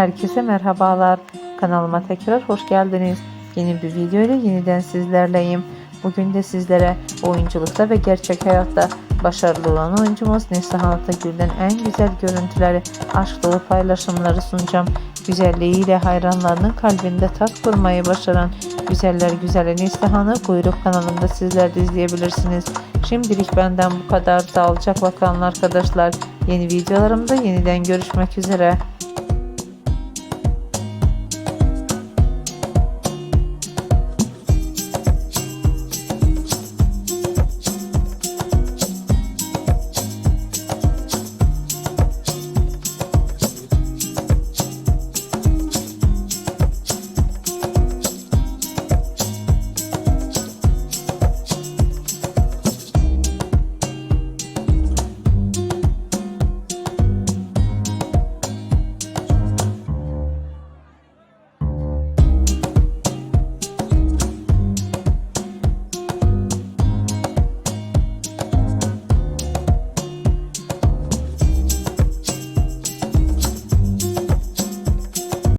Herkese merhabalar. Kanalıma tekrar hoş geldiniz. Yeni bir video ile yeniden sizlerleyim. Bugün de sizlere oyunculukta ve gerçek hayatta başarılı olan oyuncumuz Neslihan Atagül'den en güzel görüntüleri, aşk dolu paylaşımları sunacağım. Güzelliğiyle hayranlarının kalbinde tat kurmayı başaran Güzeller Güzeli Neslihan'ı Kuyruk kanalında sizler de izleyebilirsiniz. Şimdilik benden bu kadar. Sağlıcakla kalın arkadaşlar. Yeni videolarımda yeniden görüşmek üzere.